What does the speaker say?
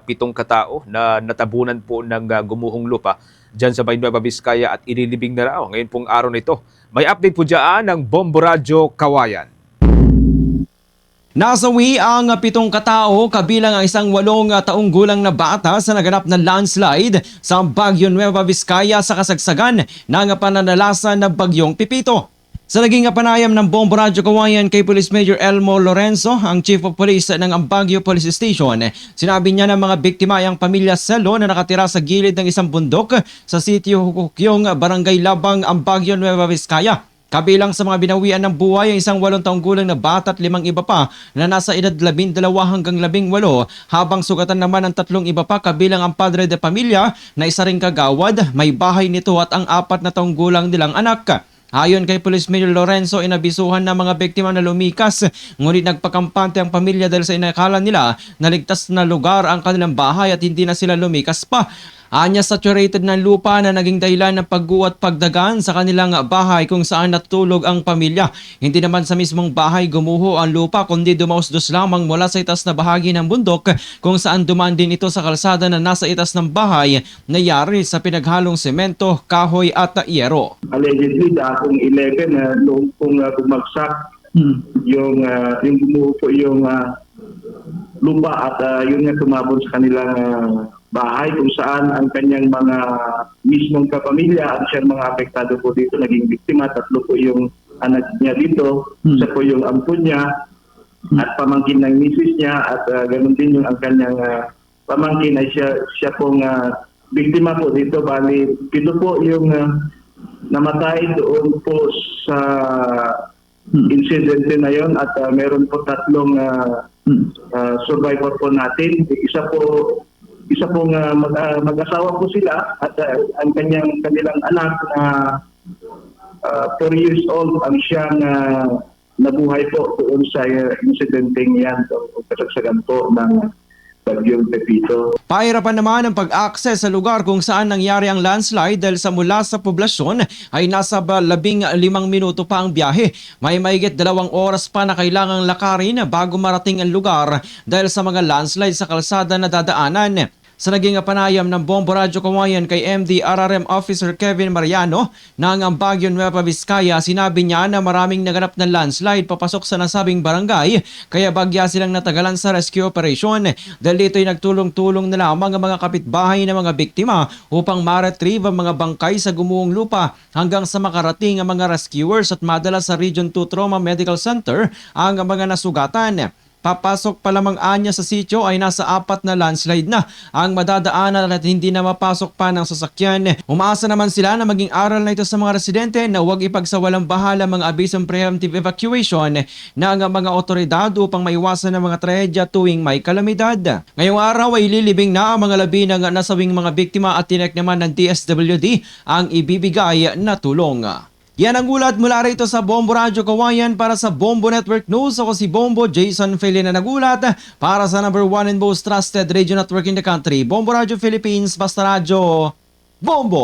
pitong katao na natabunan po ng ah, gumuhong lupa dyan sa May Nueva Vizcaya at inilibing na raw ngayon pong araw nito. May update po dyan ng Bombo Radyo Kawayan. Nasawi ang pitong katao kabilang ang isang walong taong gulang na bata sa naganap na landslide sa Bagyo Nueva Vizcaya sa kasagsagan ng pananalasan ng Bagyong Pipito. Sa naging panayam ng Bombo Radyo Kawayan kay Police Major Elmo Lorenzo, ang Chief of Police ng Ambagyo Police Station, sinabi niya ng mga biktima ay ang pamilya Selo na nakatira sa gilid ng isang bundok sa sitio Hukukyong, Barangay Labang, Ambagyo Nueva Vizcaya. Kabilang sa mga binawian ng buhay ang isang walong taong gulang na bata at limang iba pa na nasa edad labindalawa hanggang labing walo habang sugatan naman ang tatlong iba pa kabilang ang padre de pamilya na isa ring kagawad, may bahay nito at ang apat na taong gulang nilang anak. Ayon kay Police Major Lorenzo, inabisuhan ng mga biktima na lumikas, ngunit nagpakampante ang pamilya dahil sa inakala nila na ligtas na lugar ang kanilang bahay at hindi na sila lumikas pa. Anya saturated ng lupa na naging dahilan ng pagguat pagdagan sa kanilang bahay kung saan natulog ang pamilya. Hindi naman sa mismong bahay gumuho ang lupa kundi dumausdos lamang mula sa itas na bahagi ng bundok kung saan dumaan din ito sa kalsada na nasa itas ng bahay na yari sa pinaghalong semento, kahoy at iyero. allegedly dakong 11 na noong pong uh, bumagsak yung uh, yung bumuho po yung uh, lupa at uh, yun nga tumabon sa kanilang uh, bahay kung saan ang kanyang mga mismong kapamilya at siya mga apektado po dito. Naging biktima tatlo po yung anak niya dito isa po yung ampun niya at pamangkin ng misis niya at uh, ganun din yung ang kanyang uh, pamangkin ay siya siya pong uh, biktima po dito. Bali pito po yung uh, namatay doon po sa incident na yon at uh, meron po tatlong uh, uh, survivor po natin. Isa po isa pong uh, mag, uh, mag-asawa po sila at uh, ang kanyang kanilang anak na uh, 4 years old ang siyang uh, nabuhay po doon sa uh, incidenteng yan o kasagsagan po ng Pahirapan naman ang pag-access sa lugar kung saan nangyari ang landslide dahil sa mula sa poblasyon ay nasa labing limang minuto pa ang biyahe. May mahigit dalawang oras pa na kailangang lakarin bago marating ang lugar dahil sa mga landslide sa kalsada na dadaanan. Sa naging panayam ng Bombo Radyo Kawayan kay MD RRM Officer Kevin Mariano ng Baguio Nueva Vizcaya, sinabi niya na maraming naganap na landslide papasok sa nasabing barangay kaya bagya silang natagalan sa rescue operation. Dahil dito'y nagtulong-tulong na lamang ang mga kapitbahay ng mga biktima upang ma-retrieve ang mga bangkay sa gumuhong lupa hanggang sa makarating ang mga rescuers at madala sa Region 2 Trauma Medical Center ang mga nasugatan. Papasok pa lamang anya sa sityo ay nasa apat na landslide na ang madadaanan at hindi na mapasok pa ng sasakyan. Umaasa naman sila na maging aral na ito sa mga residente na huwag ipagsawalang bahala mga abisong preemptive evacuation ng mga otoridad upang maiwasan ang mga trahedya tuwing may kalamidad. Ngayong araw ay lilibing na ang mga labi ng nasawing mga biktima at tinek naman ng DSWD ang ibibigay na tulong. Yan ang ulat mula rito sa Bombo Radyo Kawayan para sa Bombo Network News. Ako si Bombo Jason Feli na nagulat para sa number one and most trusted radio network in the country. Bombo Radyo Philippines, basta radyo, Bombo!